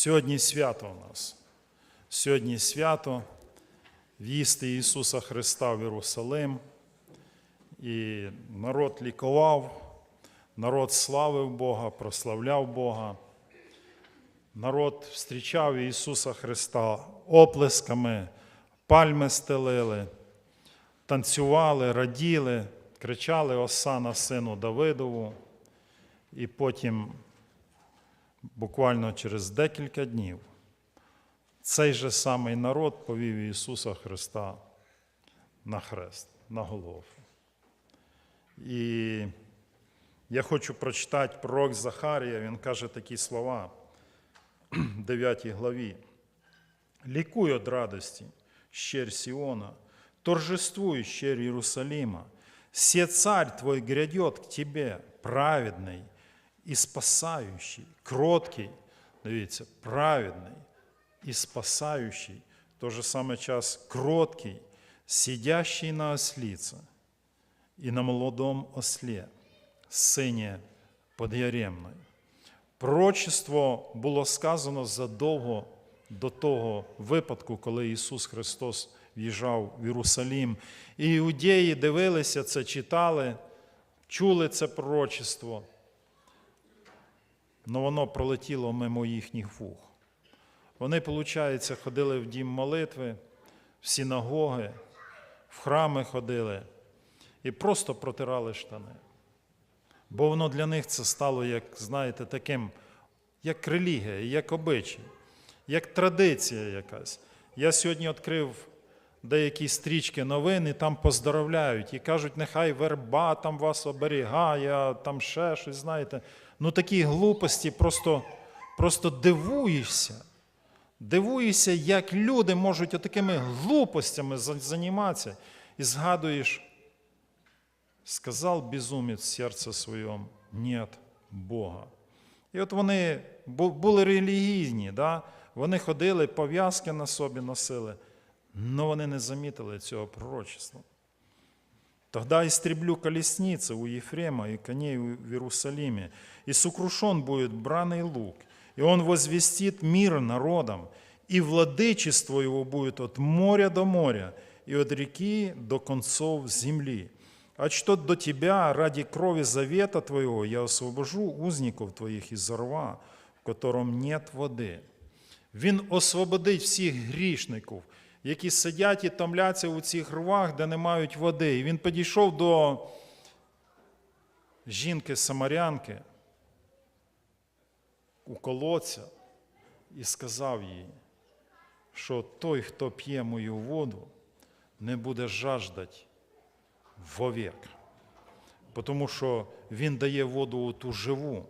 Сьогодні свято у нас. Сьогодні свято в'їзди Ісуса Христа в Єрусалим. І народ лікував, народ славив Бога, прославляв Бога. Народ зустрічав Ісуса Христа оплесками, пальми стелили, танцювали, раділи, кричали Осана сину Давидову. І потім, буквально через декілька днів, цей же самий народ повів Ісуса Христа на хрест, на голову. І я хочу прочитати пророк Захарія, він каже такі слова в 9 главі. Лікуй от радості, щерь Сиона, торжествуй, щерь Иерусалима. Се царь твой грядет к тебе, праведный и спасающий, кроткий, дивіться, праведний і спасающий, в той же самий час кроткий, сидящий на ослице и на молодом осле, сині под'яремної. Пророчество було сказано задовго до того випадку, коли Ісус Христос в'їжджав в Єрусалім. І іудеї дивилися це, читали, чули це пророчество, але воно пролетіло мимо їхніх вух. Вони, виходить, ходили в дім молитви, в синагоги, в храми ходили і просто протирали штани. Бо воно для них це стало, як, знаєте, таким, як релігія, як обичай, як традиція якась. Я сьогодні відкрив деякі стрічки новин, і там поздоровляють і кажуть, нехай верба там вас оберігає, там ще щось, знаєте. Ну такі глупості просто, просто дивуєшся. Дивуєшся, як люди можуть отакими глупостями займатися. І згадуєш, сказав безумець серце своєму, нет Бога. І от вони були релігійні, да? вони ходили, пов'язки на собі носили, але вони не замітили цього пророчества. Тогда истреблю колесницы у Ефрема и коней в Иерусалиме, и сокрушен будет браный лук, и он возвестит мир народам, и владычество его будет от моря до моря, и от реки до концов земли. А что до тебя ради крови завета твоего я освобожу узников твоих из рва, в котором нет води. Він освободить всіх грішників, які сидять і томляться у цих рвах, де не мають води. І він підійшов до жінки-самарянки у колодця і сказав їй, що той, хто п'є мою воду, не буде жаждать вовек. Тому що він дає воду у ту живу.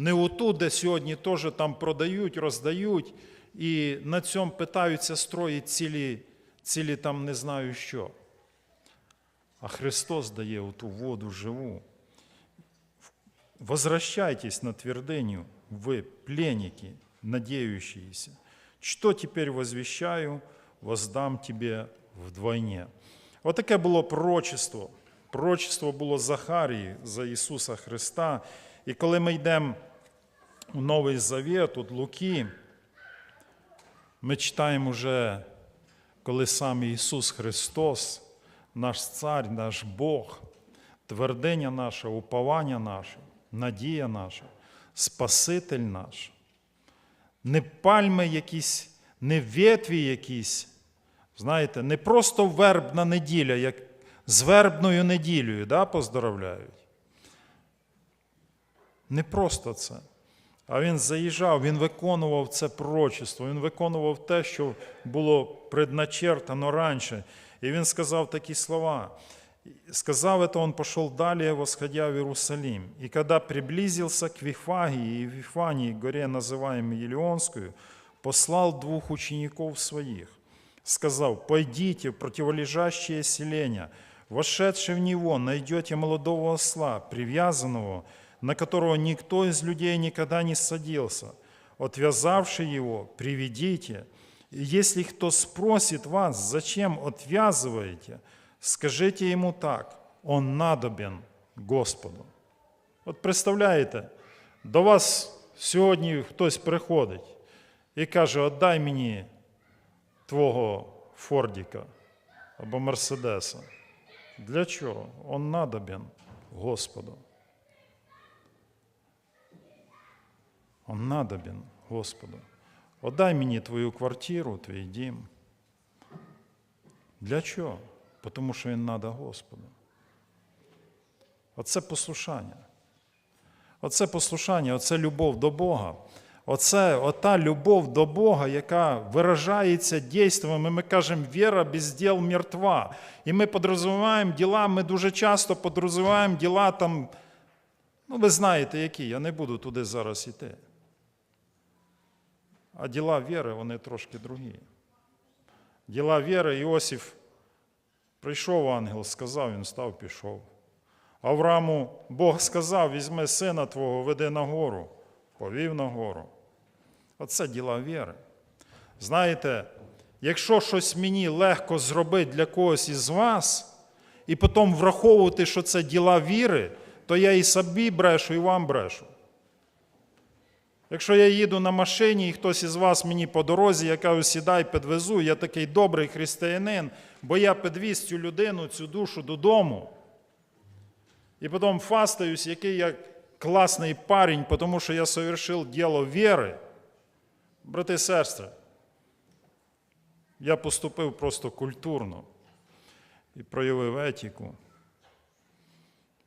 Не у ту, де сьогодні теж там продають, роздають, і на цьому питаються строїть цілі, цілі там не знаю що. А Христос дає у ту воду живу. Возвращайтесь на твердыню, вы, пленники, надеющиеся. Что теперь возвещаю, воздам тебе вдвойне. От таке було пророчество. Пророчество було Захарії за Ісуса Христа. І коли ми йдемо у Новий Завет, от Луки, ми читаємо вже, коли сам Ісус Христос, наш Цар, наш Бог, твердиня наша, уповання наше, надія наша, Спаситель наш. Не пальми якісь, не ветві якісь, знаєте, не просто вербна неділя, як з вербною неділею да, поздоровляють. Не просто це. А він заїжджав, він виконував це пророчество, він виконував те, що було предначертано раніше. І він сказав такі слова. Сказав это, он пошел далее, восходя в Иерусалим. И когда приблизился к Вифагии и Вифании, горе, называемой Елеонскую, послал двух учеников своих. Сказал, пойдите в противолежащее селение, вошедший в него найдете молодого осла, привязанного, на которого никто из людей никогда не садился. Отвязавший его, приведите. И если кто спросит вас, зачем отвязываете, скажите ему так, он надобен Господу. От представляєте, до вас сьогодні хтось приходить і каже: Отдай мені твого Фордіка або Мерседеса. Для чого? Он надобен Господу. Он надобен Господу. Отдай мені твою квартиру, твій дім. Для чого? Тому що він надо Господу. Оце послушання. Оце послушання, оце любов до Бога. Оце ота любов до Бога, яка виражається дійством, і ми кажемо, віра без діл мертва. І ми подрозуміваємо діла, ми дуже часто подрозуміваємо діла там, ну ви знаєте, які, я не буду туди зараз йти. А діла віри, вони трошки другі. Діла віри, Іосиф прийшов ангел, сказав, він став, пішов. Аврааму Бог сказав: візьми сина твого, веди на гору, повів на гору. Оце діла віри. Знаєте, якщо щось мені легко зробити для когось із вас, і потім враховувати, що це діла віри, то я і собі брешу, і вам брешу. Якщо я їду на машині, і хтось із вас мені по дорозі, я кажу, сідай, підвезу, я такий добрий християнин, бо я підвіз цю людину, цю душу додому. І потім фастаюсь, який я класний парень, тому що я совершив діло віри. Брати і сестри, я поступив просто культурно і проявив етику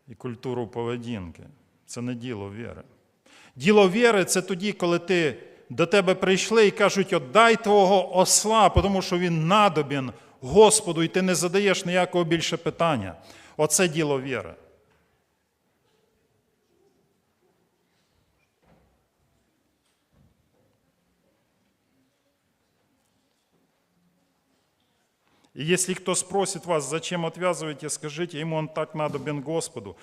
і культуру поведінки. Це не діло віри. Діло віри це тоді, коли ти до тебе прийшли і кажуть, отдай твого осла, тому що він надобін Господу, і ти не задаєш ніякого більше питання. Оце діло віри. И если кто спросит вас, зачем отвязываете, скажите ему, он так надобен Господу.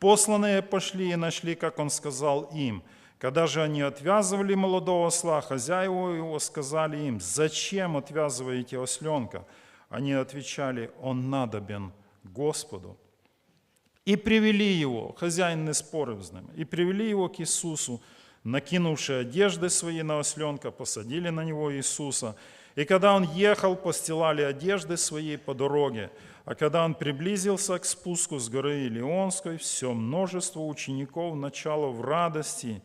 Посланные пошли и нашли, как он сказал им. Когда же они отвязывали молодого осла, хозяева его сказали им, зачем отвязываете осленка? Они отвечали, он надобен Господу. И привели его, хозяин не спорив з ним, и привели его к Иисусу, накинувши одежды свои на осленка, посадили на него Иисуса. И когда он ехал, постилали одежды свои по дороге. А когда он приблизился к спуску с горы Илионской, все множество учеников начало в радости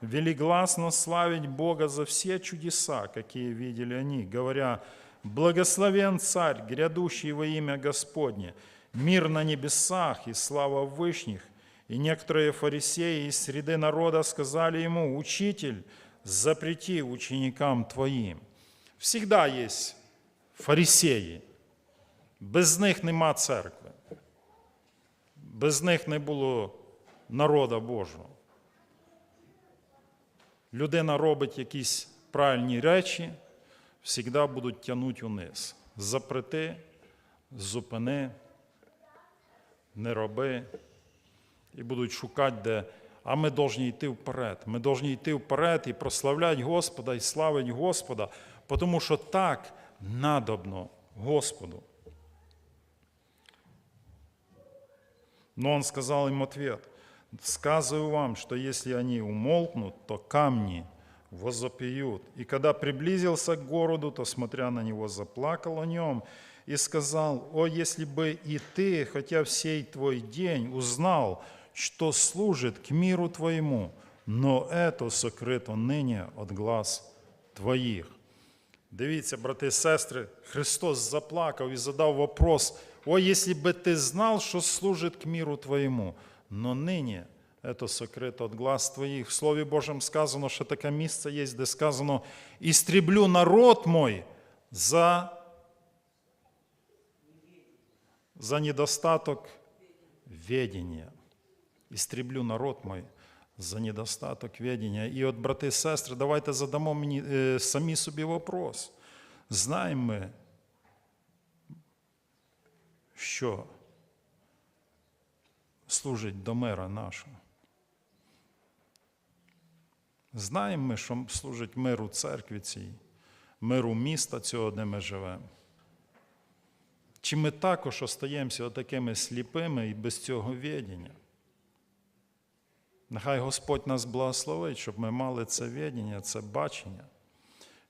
велигласно славить Бога за все чудеса, какие видели они, говоря, «Благословен Царь, грядущий во имя Господне, мир на небесах и слава вышних». И некоторые фарисеи из среды народа сказали ему, «Учитель, запрети ученикам твоим». Всегда є фарисеї. Без них нема церкви. Без них не було народа Божого. Людина робить якісь правильні речі, завжди будуть тягнути униз. Запрети, зупини, не роби. І будуть шукати, де. А ми повинні йти вперед. Ми повинні йти вперед і прославляти Господа, і славити Господа, тому що так надобно Господу. Но он сказал им ответ, сказываю вам, что если они умолкнут, то камни возопьют. И когда приблизился к городу, то, смотря на него, заплакал о нем и сказал, о, если бы и ты, хотя в сей твой день, узнал, что служит к миру твоему, но это сокрыто ныне от глаз твоїх. Дивіться, брати і сестри, Христос заплакав і задав вопрос, о, если бы ты знал, что служит к миру твоему, но ныне это сокрыто от глаз твоїх. В Слові Божому сказано, що таке місце є, де сказано, «Істріблю народ мой за, за недостаток ведення». Істріблю народ мой за недостаток ведення. І от, брати і сестри, давайте задамо мені е, самі собі вопрос. Знаємо ми, що служить до мира нашого? Знаємо ми, що служить миру церкві цій, миру міста цього, де ми живемо. Чи ми також остаємося такими сліпими і без цього відення? Нехай Господь нас благословить, щоб ми мали це відення, це бачення.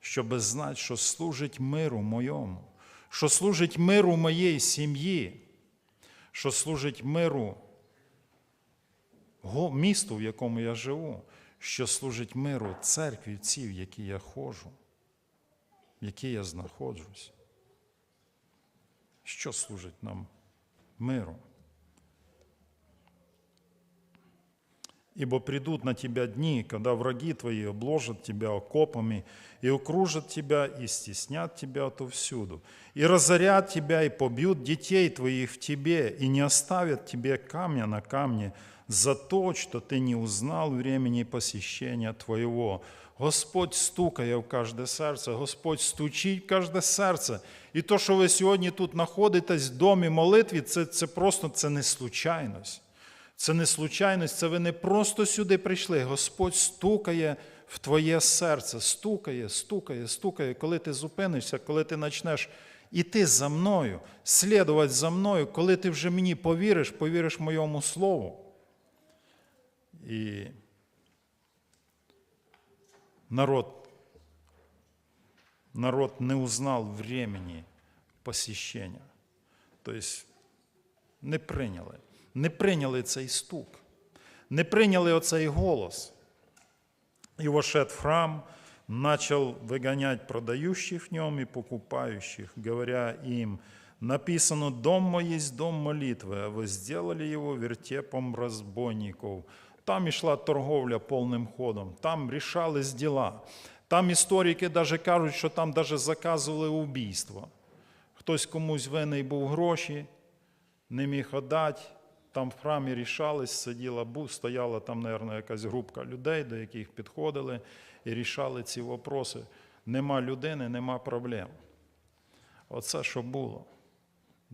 щоб знати, що служить миру моєму, що служить миру моєї сім'ї, що служить миру місту, в якому я живу, що служить миру церкві, ці, в якій я ходжу, в якій я знаходжусь. Що служить нам миру? Ибо придут на тебя дни, когда враги твои обложат тебя окопами и окружат тебя и стеснят тебя отовсюду, и разорят тебя и побьют детей твоих в тебе, и не оставят тебе камня на камне за то, что ты не узнал времени посещения твоего. Господь стукає в кожне серце, Господь стучить в кожне серце. І то, що ви сьогодні тут знаходитесь в домі молитві, це, це просто це не случайність. Це не случайність, це ви не просто сюди прийшли. Господь стукає в твоє серце, стукає, стукає, стукає. Коли ти зупинишся, коли ти почнеш іти за мною, слідувати за мною, коли ти вже мені повіриш, повіриш моєму слову. І народ, народ не узнал времени посещения. Тобто не прийняли Не прийняли цей стук, не прийняли оцей голос. И вошед в храм, начал выгонять продающих в нем и покупающих, говоря им, написано, «Дом мой есть дом молитвы, а вы сделали его вертепом разбойников». Там ішла торговля повним ходом, там рішались діла. Там історики навіть кажуть, що там навіть заказували убійство. Хтось комусь винний був гроші, не міг отдати. там в храмі рішались, сиділа, стояла там, мабуть, якась групка людей, до яких підходили і рішали ці вопроси. Нема людини, нема проблем. Оце що було.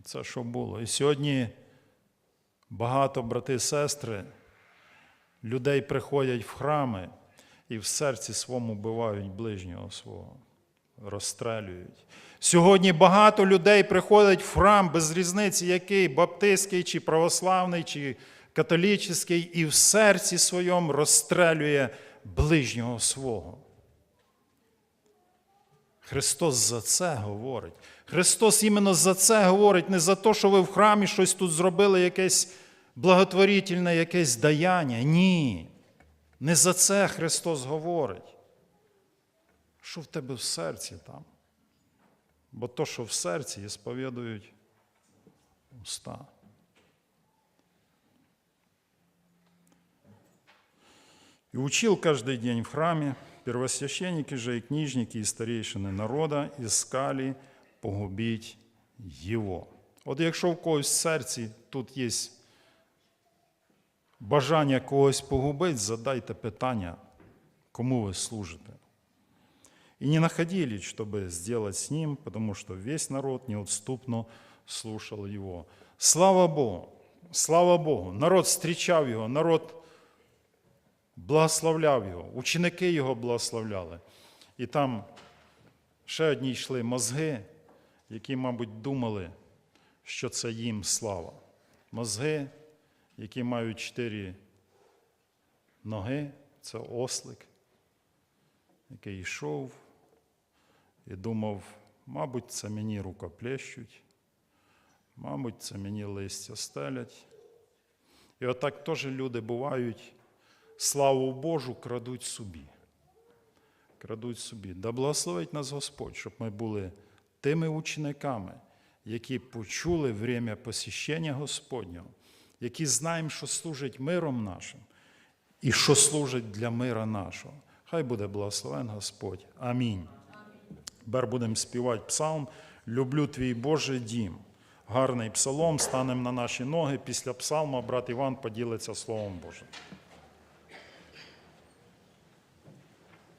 Це що було. І сьогодні багато брати і сестри, людей приходять в храми і в серці своєму вбивають ближнього свого, розстрелюють. Сьогодні багато людей приходять в храм без різниці, який баптистський, чи православний, чи католічний, і в серці своєму розстрелює ближнього свого. Христос за це говорить. Христос іменно за це говорить, не за те, що ви в храмі щось тут зробили, якесь благотворительне, якесь даяння. Ні. Не за це Христос говорить. Що в тебе в серці там? Бо то, що в серці, і сповідують уста. И учил каждый день в храме, первосвященники же и книжники, и старейшины народа искали погубить Його. От якщо в когось в серці тут є бажання когось погубити, задайте питання, кому ви служите. И не находили, чтобы сделать с ним, потому что весь народ неотступно слушал его. Слава Богу! Слава Богу! Народ встрічав його, народ благословляв його, ученики його благословляли. І там ще одні йшли мозги, які, мабуть, думали, що це їм слава. Мозги, які мають чотири ноги, це ослик, який йшов і думав, мабуть, це мені рукоплещуть, мабуть, це мені листя стелять. І отак теж люди бувають, славу Божу крадуть собі. Крадуть собі. Да благословить нас Господь, щоб ми були тими учениками, які почули время посіщення Господнього, які знаємо, що служить миром нашим і що служить для мира нашого. Хай буде благословен Господь. Амінь. Тепер будемо співати псалм Люблю твій Божий дім. Гарний псалом, станемо на наші ноги. Після псалма брат Іван поділиться Словом Божим.